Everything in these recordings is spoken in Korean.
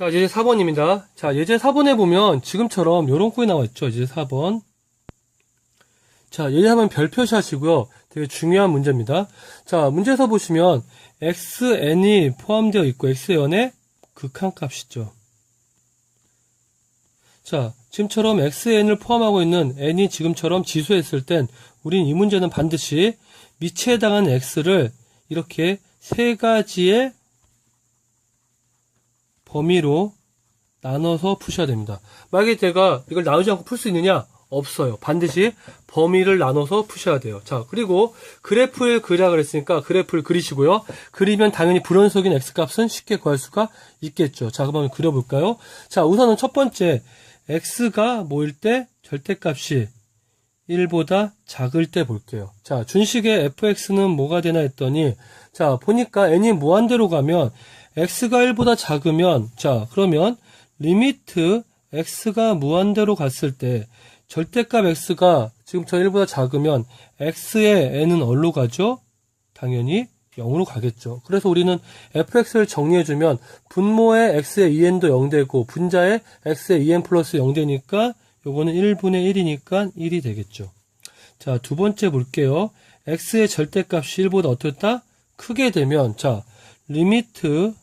자, 예제 4번입니다. 자, 예제 4번에 보면 지금처럼 요런 꼴이 나와 있죠. 예제 4번. 자, 예제 한번 별표시 하시고요. 되게 중요한 문제입니다. 자, 문제에서 보시면 xn이 포함되어 있고 xn의 극한값이죠. 자, 지금처럼 xn을 포함하고 있는 n이 지금처럼 지수했을 땐 우린 이 문제는 반드시 미치에 해당하는 x를 이렇게 세 가지의 범위로 나눠서 푸셔야 됩니다. 만약에 제가 이걸 나누지 않고 풀 수 있느냐? 없어요. 반드시 범위를 나눠서 푸셔야 돼요. 자, 그리고 그래프를 그리라 그랬으니까 그래프를 그리시고요. 그리면 당연히 불연속인 x값은 쉽게 구할 수가 있겠죠. 자, 그럼 그려볼까요? 자, 우선은 첫 번째, x가 뭐일 때 절대값이 1보다 작을 때 볼게요. 자, 준식의 fx는 뭐가 되나 했더니, 자, 보니까 n이 무한대로 가면 x가 1보다 작으면, 자, 그러면 리미트 x가 무한대로 갔을 때 절대값 x가 지금 저 1보다 작으면 x의 n은 어디로 가죠? 당연히 0으로 가겠죠. 그래서 우리는 fx를 정리해주면 분모의 x의 2n도 0되고 분자의 x의 2n 플러스 0되니까 요거는 1분의 1이니까 1이 되겠죠. 자, 두 번째 볼게요. x의 절대값이 1보다 어떻다? 크게 되면 자, 리미트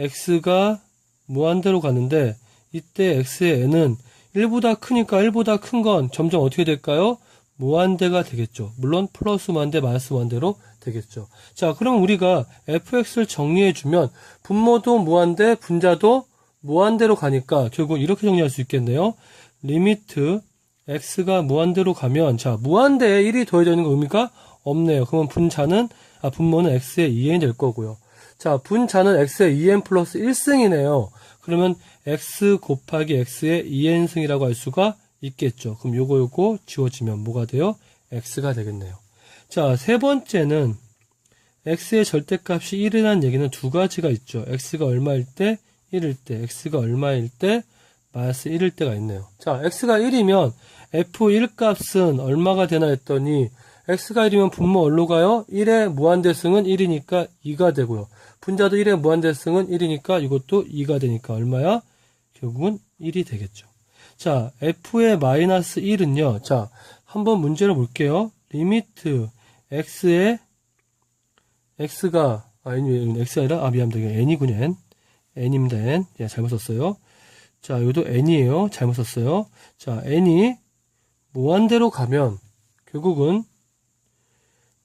x가 무한대로 가는데 이때 x의 n은 1보다 크니까 1보다 큰 건 점점 어떻게 될까요? 무한대가 되겠죠. 물론 플러스 무한대, 마이너스 무한대로 되겠죠. 자, 그럼 우리가 fx를 정리해주면 분모도 무한대, 분자도 무한대로 가니까 결국 이렇게 정리할 수 있겠네요. 리미트 x가 무한대로 가면 자, 무한대에 1이 더해지는 거 의미가 없네요. 그러면 분자는 아, 분모는 x의 2n이 될 거고요. 자, 분자는 x의 2n 플러스 1승이네요. 그러면 x 곱하기 x의 2n승이라고 할 수가 있겠죠. 그럼 요거 요거 지워지면 뭐가 돼요? x가 되겠네요. 자, 세 번째는 x의 절대값이 1이라는 얘기는 두 가지가 있죠. x가 얼마일 때 1일 때, x가 얼마일 때 마이너스 1일 때가 있네요. 자, x가 1이면 f1 값은 얼마가 되나 했더니 x가 1이면 분모 얼로 가요? 1의 무한대승은 1이니까 2가 되고요. 분자도 1의 무한대승은 1이니까 이것도 2가 되니까 얼마야? 결국은 1이 되겠죠. 자, f의 마이너스 1은요. 자, 한번 문제를 볼게요. 리미트 x의 x가 아니 x가 아니라 아 미안합니다. n이군요. n. n입니다. n. 예, 잘못 썼어요. 자, 이것도 n이에요. 잘못 썼어요. 자, n이 무한대로 가면 결국은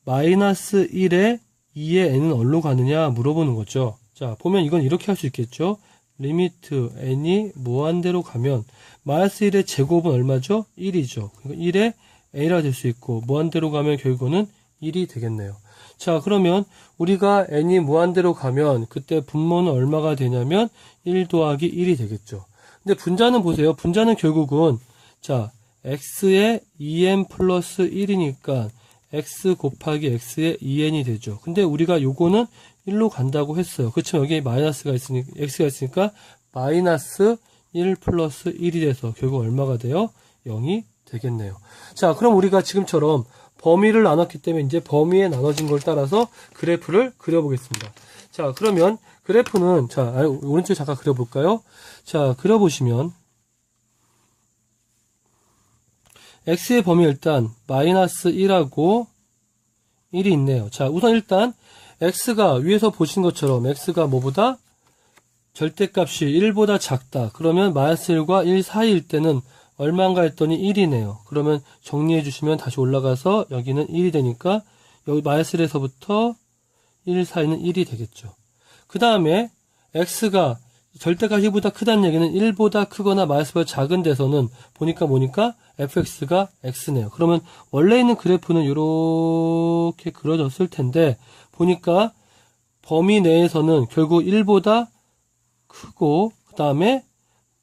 마이너스 1에 2의 n은 어디로 가느냐 물어보는 거죠. 자, 보면 이건 이렇게 할 수 있겠죠. 리미트 n이 무한대로 가면 마이너스 1의 제곱은 얼마죠? 1이죠. 그러니까 1의 a가 될 수 있고 무한대로 가면 결국은 1이 되겠네요. 자, 그러면 우리가 n이 무한대로 가면 그때 분모는 얼마가 되냐면 1 더하기 1이 되겠죠. 근데 분자는 보세요. 분자는 결국은 자, x의 2n 플러스 1이니까 x 곱하기 x의 2n이 되죠. 근데 우리가 요거는 1로 간다고 했어요. 그렇지만 여기 마이너스가 있으니까 x가 있으니까 마이너스 1 플러스 1이 돼서 결국 얼마가 돼요? 0이 되겠네요. 자, 그럼 우리가 지금처럼 범위를 나눴기 때문에 이제 범위에 나눠진 걸 따라서 그래프를 그려보겠습니다. 자, 그러면 그래프는 자, 아, 오른쪽에 잠깐 그려볼까요? 자, 그려보시면 x의 범위 일단 마이너스 1하고 1이 있네요. 자, 우선 일단 x가 위에서 보신 것처럼 x가 뭐보다 절대값이 1보다 작다. 그러면 마이너스 1과 1 사이일 때는 얼마인가 했더니 1이네요. 그러면 정리해 주시면 다시 올라가서 여기는 1이 되니까 여기 마이너스 1에서부터 1 사이는 1이 되겠죠. 그 다음에 x가 절대값이 1보다 크다는 얘기는 1보다 크거나 마이너스보다 작은 데서는 보니까 뭐니까 fx가 x네요. 그러면 원래 있는 그래프는 이렇게 그려졌을 텐데 보니까 범위 내에서는 결국 1보다 크고 그 다음에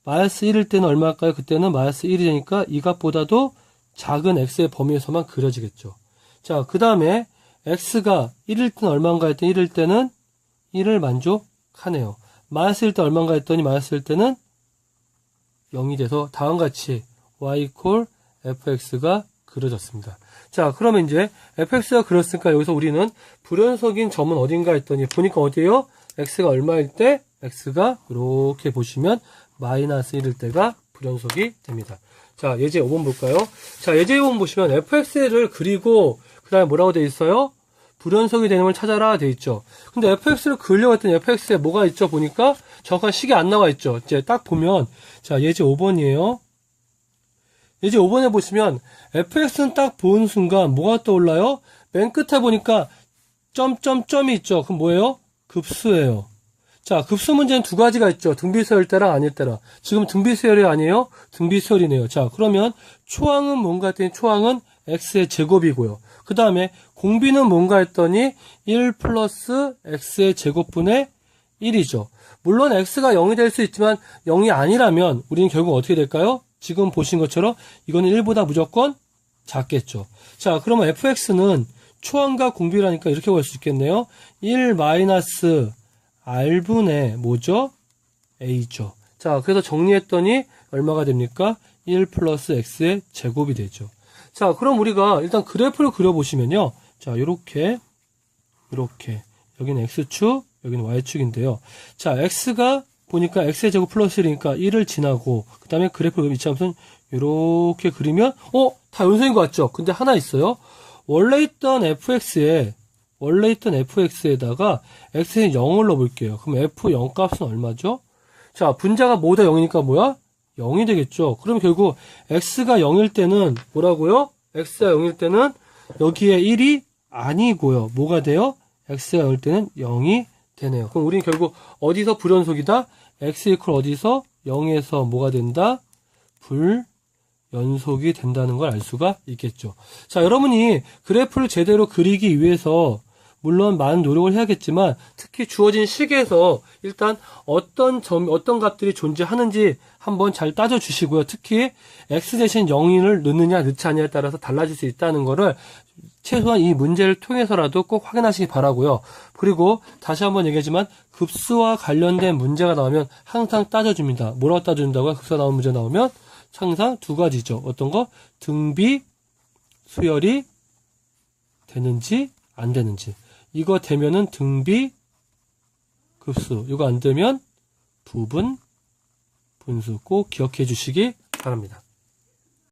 마이너스 1일 때는 얼마일까요? 그때는 마이너스 1이 되니까 이 값보다도 작은 x의 범위에서만 그려지겠죠. 자, 그 다음에 x가 1일 때는 얼마인가 했더니 1일 때는 1을 만족하네요. 마이너스 1때 얼마인가 했더니 마이너스 1 때는 0이 돼서 다음같이 y 콜 fx가 그려졌습니다. 자, 그러면 이제 fx가 그렸으니까 여기서 우리는 불연속인 점은 어딘가 했더니 보니까 어디에요? x가 얼마일 때 x가 이렇게 보시면 마이너스 1일 때가 불연속이 됩니다. 자, 예제 5번 볼까요? 자, 예제 5번 보시면 fx를 그리고 그 다음에 뭐라고 돼 있어요? 불연속이 되는 걸 찾아라 돼 있죠. 근데 fx를 그리려고 했더니 fx에 뭐가 있죠? 보니까 정확한 식이 안 나와 있죠. 이제 딱 보면 자, 예제 5번이에요. 예제 5번에 보시면 fx는 딱본 순간 뭐가 떠올라요? 맨 끝에 보니까 점점점이 있죠. 그럼 뭐예요? 급수예요. 자, 급수 문제는 두 가지가 있죠. 등비수열 때랑 아닐 때랑. 지금 등비수열이 아니에요? 등비수열이네요. 자, 그러면 초항은 뭔가 했더니 초항은 x의 제곱이고요. 그 다음에 공비는 뭔가 했더니 1 플러스 x의 제곱분의 1이죠. 물론 x가 0이 될 수 있지만 0이 아니라면 우리는 결국 어떻게 될까요? 지금 보신 것처럼 이거는 1보다 무조건 작겠죠. 자, 그러면 fx는 초항과 공비라니까 이렇게 볼 수 있겠네요. 1 마이너스 r분의 뭐죠? a죠. 자, 그래서 정리했더니 얼마가 됩니까? 1 플러스 x의 제곱이 되죠. 자, 그럼 우리가 일단 그래프를 그려보시면요. 자, 요렇게, 요렇게. 여기는 x축, 여기는 y축인데요. 자, x가 보니까 x의 제곱 플러스 1이니까 1을 지나고, 그 다음에 그래프를 위치하면서 요렇게 그리면, 어? 다 연속인 것 같죠? 근데 하나 있어요. 원래 있던 fx에, 원래 있던 fx에다가 x는 0을 넣어볼게요. 그럼 f0 값은 얼마죠? 자, 분자가 뭐다 0이니까 뭐야? 0이 되겠죠. 그럼 결국 x가 0일 때는 뭐라고요? x가 0일 때는 여기에 1이 아니고요. 뭐가 돼요? x가 0일 때는 0이 되네요. 그럼 우리는 결국 어디서 불연속이다? x 이퀄 어디서 0에서 뭐가 된다? 불연속이 된다는 걸 알 수가 있겠죠. 자, 여러분이 그래프를 제대로 그리기 위해서 물론 많은 노력을 해야겠지만 특히 주어진 식에서 일단 어떤 점, 어떤 값들이 존재하는지 한번 잘 따져 주시고요. 특히 x 대신 0인을 넣느냐 넣지 않냐에 따라서 달라질 수 있다는 거를 최소한 이 문제를 통해서라도 꼭 확인하시기 바라고요. 그리고 다시 한번 얘기하지만 급수와 관련된 문제가 나오면 항상 따져줍니다. 뭐라고 따져준다고요? 급수가 나온 문제 나오면 항상 두 가지죠. 어떤 거? 등비 수열이 되는지 안 되는지. 이거 되면은 등비 급수. 이거 안 되면 부분 분수 꼭 기억해 주시기 바랍니다.